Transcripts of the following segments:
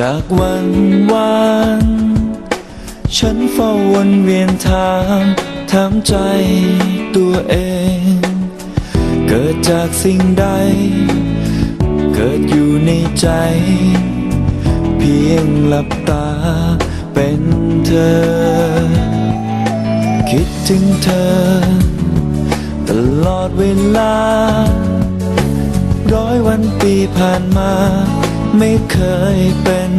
จากวันวาน ฉันเฝ้าวนเวียนถามถามใจตัวเอง เกิดจากสิ่งใด เกิดอยู่ในใจ เพียงหลับตาเป็นเธอ คิดถึงเธอ ตลอดเวลา ปีผ่านมา ไม่เคยเป็น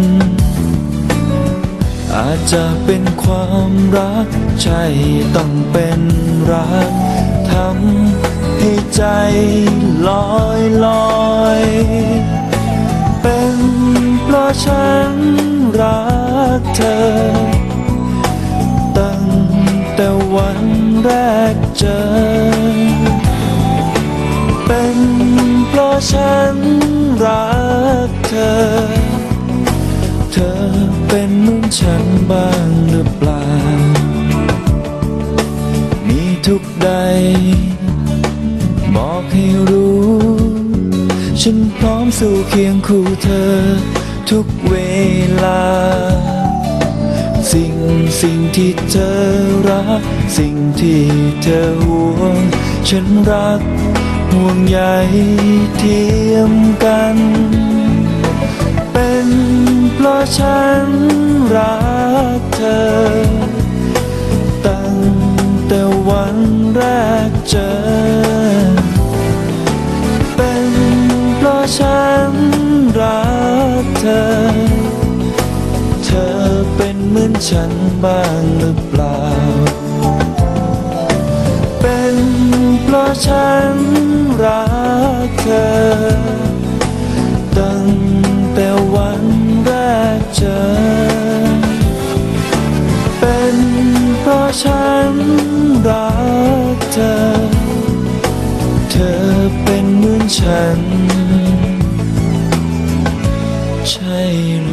อาจจะเป็นความรัก ใช่ต้องเป็นรักทำให้ใจลอยลอย เป็นเพราะฉันรักเธอ ตั้งแต่วันแรกเจอ ฉันรักเธอ เธอเป็นเหมือนฉันบ้างหรือเปล่า มีทุกใด บอกให้รู้ ฉันพร้อมสู่เคียงคู่เธอ ทุกเวลา สิ่งสิ่งที่เธอรัก สิ่งที่เธอห่วง ฉันรัก ห่วงใยเทียมกัน เป็นเพราะฉันรักเธอ ตั้งแต่วันแรกเจอ เป็นเพราะฉันรักเธอ เธอเป็นเหมือนฉันบ้างหรือเปล่า เป็นเพราะฉัน เธอ ตั้งแต่วันแรกเจอ เป็นเพราะฉันรักเธอ เธอเป็นเหมือนฉัน ใช่หรือ